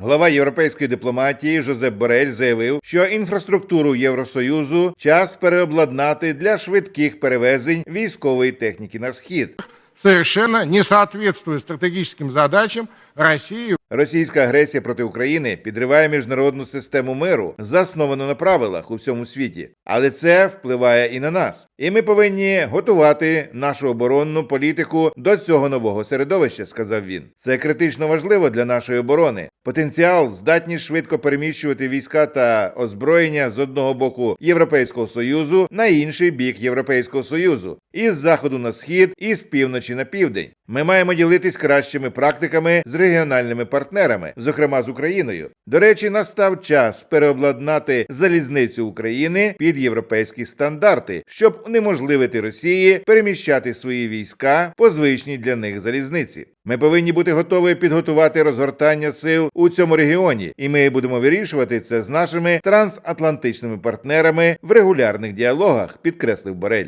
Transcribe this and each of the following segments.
Глава європейської дипломатії Жозеп Борель заявив, що інфраструктуру Євросоюзу час переобладнати для швидких перевезень військової техніки на схід. совершенно не соответствует стратегическим задачам России Російська агресія проти України підриває міжнародну систему миру, засновану на правилах у всьому світі. Але це впливає і на нас. І ми повинні готувати нашу оборонну політику до цього нового середовища, сказав він. Це критично важливо для нашої оборони. Потенціал, здатність швидко переміщувати війська та озброєння з одного боку Європейського союзу на інший бік Європейського союзу, із заходу на схід, і з півночі на південь. Ми маємо ділитись кращими практиками з регіональними партнерами, зокрема з Україною. До речі, настав час переобладнати залізницю України під європейські стандарти, щоб унеможливити Росії переміщати свої війська по звичній для них залізниці. Ми повинні бути готові підготувати розгортання сил у цьому регіоні, і ми будемо вирішувати це з нашими трансатлантичними партнерами в регулярних діалогах, підкреслив Борель.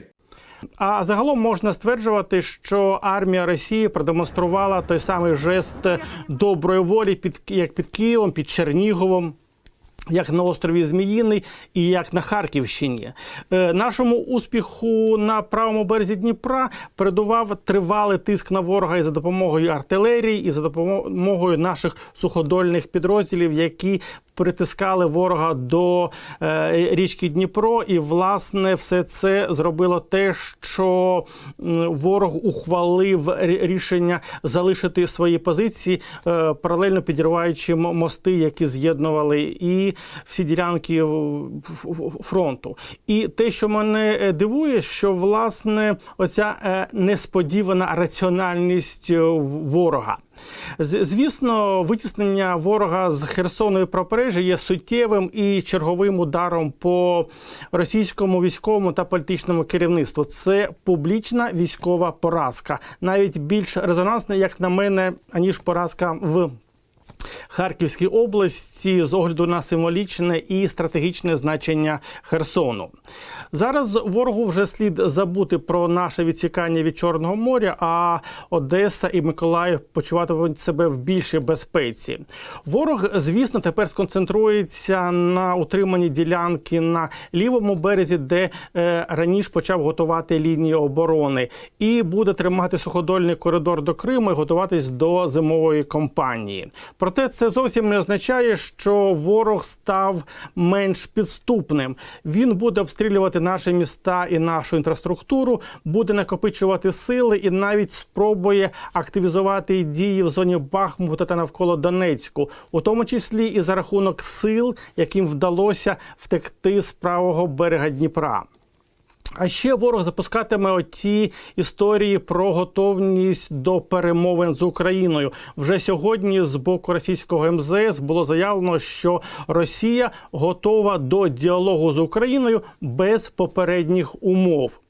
А загалом можна стверджувати, що армія Росії продемонструвала той самий жест доброї волі, під як під Києвом, під Черніговом. Як на острові Зміїний і як на Харківщині, Е, нашому успіху на правому березі Дніпра передував тривалий тиск на ворога і за допомогою артилерії, і за допомогою наших суходольних підрозділів, які притискали ворога до е, річки Дніпро, і власне все це зробило те, що ворог ухвалив рішення залишити свої позиції, е, паралельно підриваючи мости, які з'єднували і всі ділянки фронту. І те, що мене е, дивує, що власне оця е, несподівана раціональність е, ворога. Звісно, витіснення ворога з Херсону і Пропорежжя є суттєвим і черговим ударом по російському військовому та політичному керівництву. Це публічна військова поразка, навіть більш резонансна, як на мене, аніж поразка в. Харківській області з огляду на символічне і стратегічне значення Херсону. Зараз ворогу вже слід забути про наше відсікання від Чорного моря, а Одеса і Миколаїв почуватимуть себе в більшій безпеці. Ворог, звісно, тепер сконцентрується на утриманні ділянки на лівому березі, де е, раніше почав готувати лінію оборони, і буде тримати суходольний коридор до Криму і готуватись до зимової кампанії. Проте це зовсім не означає, що ворог став менш підступним. Він буде обстрілювати наші міста і нашу інфраструктуру, буде накопичувати сили і навіть спробує активізувати дії в зоні Бахмута та навколо Донецьку, у тому числі і за рахунок сил, яким вдалося втекти з правого берега Дніпра. А ще ворог запускатиме оті історії про готовність до перемовин з Україною. Вже сьогодні з боку російського МЗС було заявлено, що Росія готова до діалогу з Україною без попередніх умов.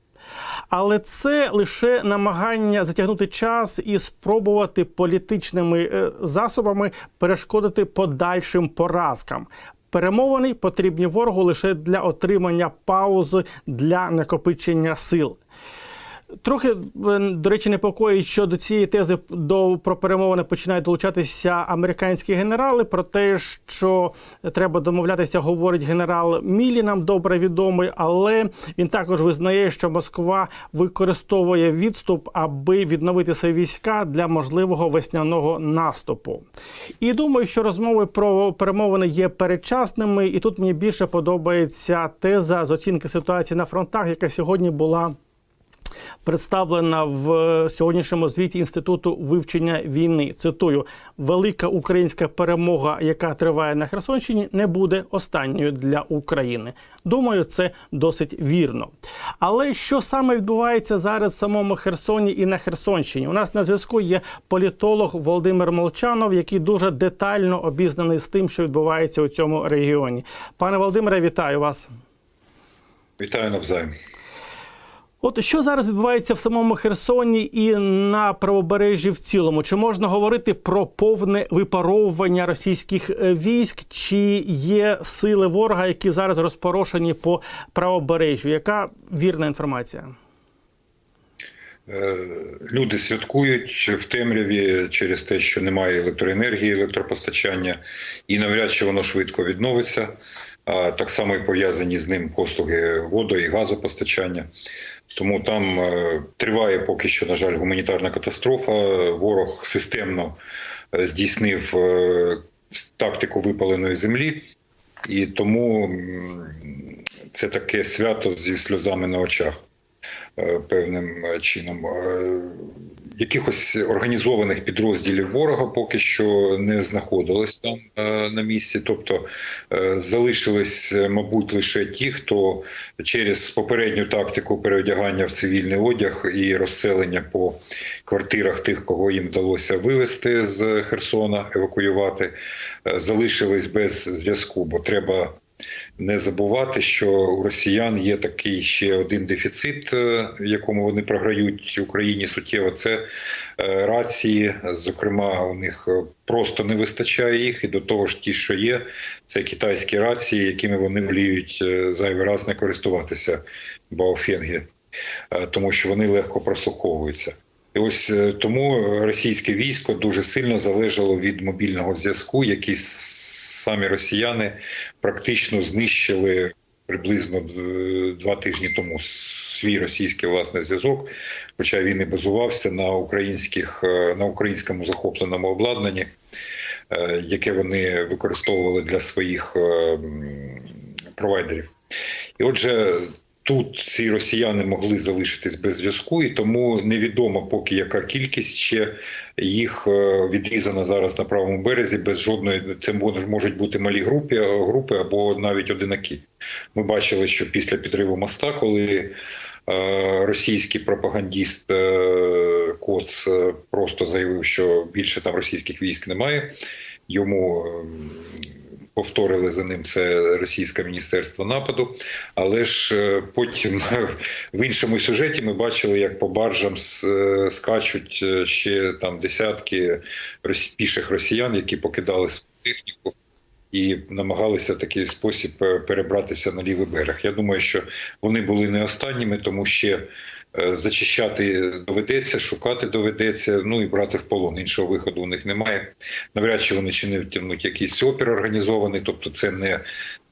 Але це лише намагання затягнути час і спробувати політичними е, засобами перешкодити подальшим поразкам. Перемовини потрібні ворогу лише для отримання паузи для накопичення сил. Трохи, е, до речі, непокоїть, що до цієї тези до про перемовини починають долучатися американські генерали. Про те, що треба домовлятися, говорить генерал Мілі, нам добре відомий, але він також визнає, що Москва використовує відступ, аби відновити свої війська для можливого весняного наступу. І думаю, що розмови про перемовини є передчасними, і тут мені більше подобається теза з оцінки ситуації на фронтах, яка сьогодні була представлена в е, сьогоднішньому звіті інституту вивчення війни. Цитую: велика українська перемога, яка триває на Херсонщині, не буде останньою для України. Думаю, це досить вірно. Але що саме відбувається зараз в самому Херсоні і на Херсонщині? У нас на зв'язку є політолог Володимир Молчанов, який дуже детально обізнаний з тим, що відбувається у цьому регіоні. Пане Володимире, вітаю вас. Вітаю навзаєм. От що зараз відбувається в самому Херсоні і на правобережжі в цілому? Чи можна говорити про повне випаровування російських е, військ? Чи є сили ворога, які зараз розпорошені по правобережжю? Яка вірна інформація? Е, Люди святкують в темряві через те, що немає електроенергії, електропостачання, і навряд чи воно швидко відновиться. Так само і пов'язані з ним послуги водо і газопостачання. Тому там е, триває поки що, на жаль, гуманітарна катастрофа. Ворог системно е, здійснив е, тактику випаленої землі, і тому це таке свято зі сльозами на очах певним чином. Якихось організованих підрозділів ворога поки що не знаходилось там е, на місці. Тобто е, залишились, е, мабуть, лише ті, хто через попередню тактику переодягання в цивільний одяг і розселення по квартирах тих, кого їм вдалося вивезти з Херсона, евакуювати, залишились без зв'язку, бо треба не забувати, що у росіян є такий ще один дефіцит, е, в якому вони програють Україні суттєво. Це е, рації. Зокрема, у них е, просто не вистачає їх, і до того ж, ті, що є, це китайські рації, якими вони воліють е, зайвий раз не користуватися баофенги, тому що вони легко прослуховуються. І ось тому російське військо дуже сильно залежало від мобільного зв'язку, який самі росіяни практично знищили приблизно два тижні тому свій російський власний зв'язок, хоча він і базувався на українських е, на українському захопленому обладнанні, е, яке вони використовували для своїх е, провайдерів. І отже, тут ці росіяни могли залишитись без зв'язку, і тому невідомо поки яка кількість ще їх е, відрізана зараз на правому березі без жодної. Це можуть бути малі групи, групи або навіть одинаки. Ми бачили, що після підриву моста, коли е, російський пропагандіст е, Коц е, просто заявив, що більше там російських військ немає. Йому повторили за ним це російське міністерство нападу. Але ж е, потім в іншому сюжеті ми бачили, як по баржам е, скачуть е, ще там десятки піших росіян, які покидали свою техніку. І намагалися в такий спосіб перебратися на лівий берег. Я думаю, що вони були не останніми, тому ще зачищати доведеться, шукати доведеться, ну і брати в полон. Іншого виходу у них немає. Навряд чи вони чинитимуть якийсь опір організований, тобто це не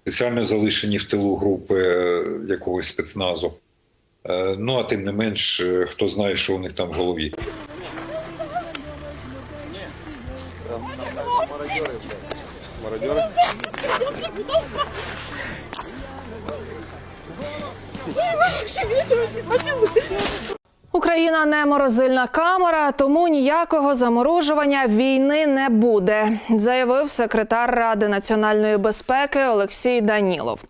спеціально залишені в тилу групи е, якогось спецназу. Е, Ну а тим не менш, е, хто знає, що у них там в голові. Україна не морозильна камера, тому ніякого заморожування війни не буде, заявив секретар Ради національної безпеки Олексій Данілов.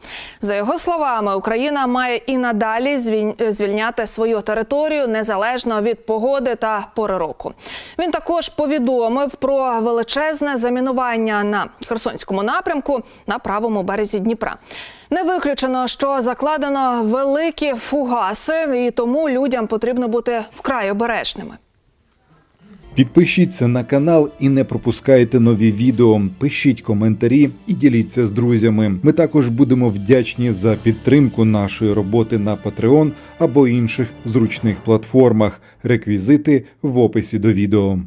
За його словами, Україна має і надалі звільняти свою територію незалежно від погоди та пори року. Він також повідомив про величезне замінування на Херсонському напрямку на правому березі Дніпра. Не виключено, що закладено великі фугаси, і тому людям потрібно бути вкрай обережними. Підпишіться на канал і не пропускайте нові відео. Пишіть коментарі і діліться з друзями. Ми також будемо вдячні за підтримку нашої роботи на Patreon або інших зручних платформах. Реквізити в описі до відео.